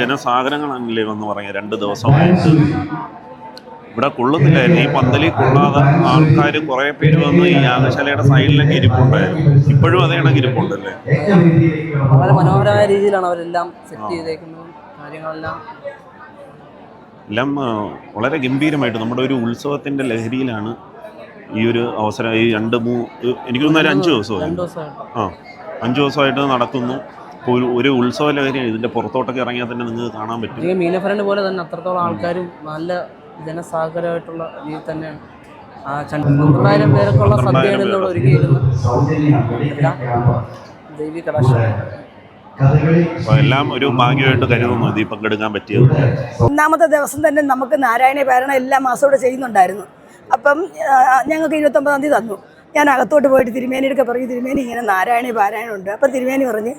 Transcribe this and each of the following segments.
ജനസാഗരങ്ങളാണല്ലേ എന്ന് പറയാം രണ്ട് ദിവസമായിട്ട് ഇവിടെ കൊള്ളുന്നില്ലായിരുന്നു ഈ പന്തലിൽ കൊള്ളാതെ ആൾക്കാർ കുറേ പേര് വന്ന് ഈ യാഗശാലയുടെ സൈഡിലൊക്കെ ഇരിപ്പുണ്ടായിരുന്നു. ഇപ്പോഴും അതേ കണക്ക് ഇരിപ്പുണ്ടല്ലേ? വളരെ മനോഹരമായ രീതിയിലാണ് അവരെല്ലാം സെറ്റ് ചെയ്തേക്കുന്നത്. കാര്യങ്ങളെല്ലാം എല്ലാം വളരെ ഗംഭീരമായിട്ട് നമ്മുടെ ഒരു ഉത്സവത്തിന്റെ ലഹരിയിലാണ് ഈ ഒരു അവസരം. ഈ രണ്ട് മൂ എനിക്ക് തോന്നുന്നു അഞ്ച് ദിവസമായി. ദിവസമായിട്ട്. ആ അഞ്ച് ദിവസമായിട്ട് നടത്തുന്നു. ഇപ്പോൾ ഒരു ഒരു ഉത്സവ ലഹരിയാണ് ഇതിന്റെ പുറത്തോട്ടൊക്കെ ഇറങ്ങിയാൽ തന്നെ നിങ്ങൾക്ക് കാണാൻ പറ്റും. ഈ മീനഫരണ്ട് പോലെ തന്നെ അത്രത്തോളം ആൾക്കാരും നല്ല ജനസാഗരമായിട്ടുള്ള രീതിയിൽ തന്നെയാണ്. ആ പന്ത്രണ്ടായിരം പേരൊക്കെയുള്ള സദ്യയാണ് ഇന്നിവിടെ ഒരുക്കിയിരുന്നത് എല്ലാം ദൈവി കടാക്ഷം. എല്ലാം ഒരു ഭാഗ്യമായിട്ട് കരുതുന്നു. ഇതിൽ പങ്കെടുക്കാൻ പറ്റിയത്. ഒന്നാമത്തെ ദിവസം തന്നെ നമുക്ക് നാരായണ പാരണം എല്ലാ മാസവും ഇവിടെ ചെയ്യുന്നുണ്ടായിരുന്നു. അപ്പം ഞങ്ങൾക്ക് ഇരുപത്തൊമ്പതാം തീയതി തന്നു. ഞാൻ അകത്തോട്ട് പോയിട്ട് തിരുമേനിയുടെ പറഞ്ഞു തിരുമേനി ഇങ്ങനെ നാരായണ പാരായണം ഉണ്ട് അപ്പം തിരുമേനി പറഞ്ഞ്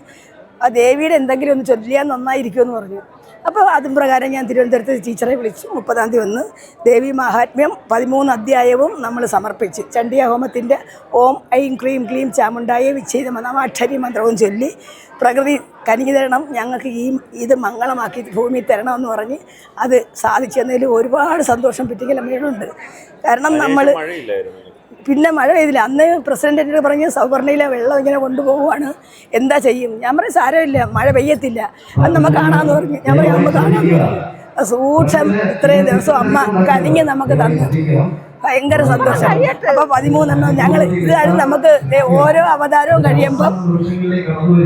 ആ ദേവിയുടെ എന്തെങ്കിലും ഒന്ന് ചൊല്ലിയാൽ നന്നായിരിക്കുമെന്ന് പറഞ്ഞു. അപ്പോൾ അതും പ്രകാരം ഞാൻ തിരുവനന്തപുരത്ത് ടീച്ചറെ വിളിച്ചു. മുപ്പതാം തീയതി വന്ന് ദേവി മഹാത്മ്യം പതിമൂന്ന് അധ്യായവും നമ്മൾ സമർപ്പിച്ച്. ചണ്ഡിയ ഹോമത്തിന്റെ ഓം ഐം ക്രീം ക്ലീം ചാമുണ്ടായ വിച്ഛേദ നാമാക്ഷരി മന്ത്രവും ചൊല്ലി പ്രകൃതി കനിക്ക് തരണം ഞങ്ങൾക്ക് ഈ ഇത് മംഗളമാക്കി ഭൂമി തരണമെന്ന് പറഞ്ഞ് അത് സാധിച്ചതിൽ ഒരുപാട് സന്തോഷം പിറ്റിക്കലമ്മയോടുണ്ട് കാരണം നമ്മൾ പിന്നെ മഴ പെയ്തില്ല. അന്ന് പ്രസിഡന്റ് എന്നോട് പറഞ്ഞ് സൗവർണയിലെ വെള്ളം ഇങ്ങനെ കൊണ്ടുപോകുവാണ് എന്താ ചെയ്യും? ഞാൻ പറയും സാരമില്ല മഴ പെയ്യത്തില്ല. അത് നമുക്ക് കാണാമെന്ന് പറഞ്ഞു. ഞാൻ പറയും അമ്മ കാണാമെന്ന് പറഞ്ഞു. സൂക്ഷം ഇത്രയും ദിവസം അമ്മ കനിഞ്ഞ് നമുക്ക് തന്നു. ഭയങ്കര സന്തോഷം. അപ്പോൾ പതിമൂന്നെണ്ണം ഞങ്ങൾ കഴിഞ്ഞ് നമുക്ക് ഓരോ അവതാരവും കഴിയുമ്പം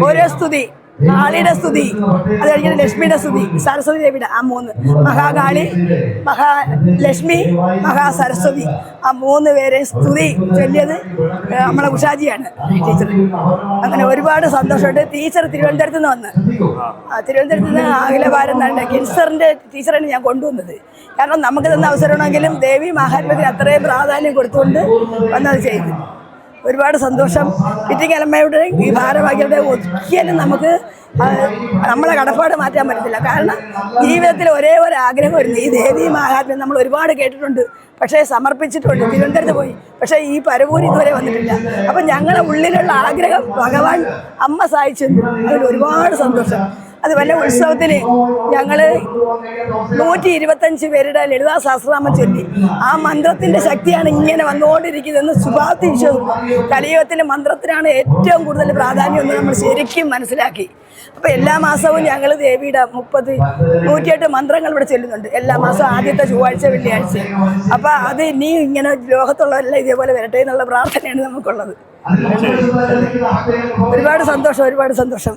ഓരോ സ്തുതി. കാളിയുടെ സ്തുതി. അത് കഴിഞ്ഞിട്ട് ലക്ഷ്മിയുടെ സ്തുതി. സരസ്വതി ദേവിയുടെ ആ മൂന്ന് മഹാകാളി മഹാ മഹാസരസ്വതി ആ മൂന്ന് പേരെ സ്തുതി ചൊല്ലിയത് നമ്മളെ ഉഷാജിയാണ് ടീച്ചർ. അങ്ങനെ ഒരുപാട് സന്തോഷമുണ്ട്. ടീച്ചർ തിരുവനന്തപുരത്ത് നിന്ന് വന്ന്. തിരുവനന്തപുരത്ത് നിന്ന് അഖിലഭാരത് തന്നെ കിൻസറിന്റെ ടീച്ചറാണ് ഞാൻ കൊണ്ടുവന്നത്. കാരണം നമുക്ക് തന്ന അവസരമാണെങ്കിലും ദേവി മഹാത്മ്യത്തിന് അത്രയും പ്രാധാന്യം കൊടുത്തുകൊണ്ട് വന്നത് ചെയ്തു. ഒരുപാട് സന്തോഷം. പിറ്റിക്കലമ്മയുടെ ഈ ഭാരവാഹികളുടെ ഒരിക്കലും നമുക്ക് നമ്മളെ കടപ്പാട് മാറ്റാൻ പറ്റത്തില്ല. കാരണം ജീവിതത്തിൽ ഒരേ ഒരു ആഗ്രഹമായിരുന്നു ഈ ദേവി മഹാത്മ്യം നമ്മൾ ഒരുപാട് കേട്ടിട്ടുണ്ട്. പക്ഷേ സമർപ്പിച്ചിട്ടുണ്ട്. തിരുവനന്തപുരത്ത് പോയി. പക്ഷേ ഈ പരവൂർ ഇതുവരെ വന്നിട്ടില്ല. അപ്പം ഞങ്ങളുടെ ഉള്ളിലുള്ള ആഗ്രഹം ഭഗവാൻ അമ്മ സഹായിച്ചു അതിൽ ഒരുപാട് സന്തോഷം. അതുപോലെ ഉത്സവത്തിന് ഞങ്ങൾ നൂറ്റി ഇരുപത്തഞ്ച് പേരുടെ ലളിതാ സഹസ്രനാമം ചൊല്ലി. ആ മന്ത്രത്തിന്റെ ശക്തിയാണ് ഇങ്ങനെ വന്നുകൊണ്ടിരിക്കുന്നതെന്ന് ശുഭാപ്തി വിശ്വസിക്കുന്നു. കലിയുഗത്തിലെ മന്ത്രത്തിനാണ് ഏറ്റവും കൂടുതൽ പ്രാധാന്യം എന്ന് നമ്മൾ ശരിക്കും മനസ്സിലാക്കി. അപ്പോൾ എല്ലാ മാസവും ഞങ്ങൾ ദേവിയുടെ മുപ്പത് നൂറ്റിയെട്ട് മന്ത്രങ്ങൾ ഇവിടെ ചെല്ലുന്നുണ്ട്. എല്ലാ മാസവും ആദ്യത്തെ ചൊവ്വാഴ്ച വെള്ളിയാഴ്ച. അപ്പോൾ അത് ഇനി ഇങ്ങനെ ലോകത്തുള്ളവരെല്ലാം ഇതേപോലെ വരട്ടെ എന്നുള്ള പ്രാർത്ഥനയാണ് നമുക്കുള്ളത്. ഒരുപാട് സന്തോഷം ഒരുപാട് സന്തോഷം.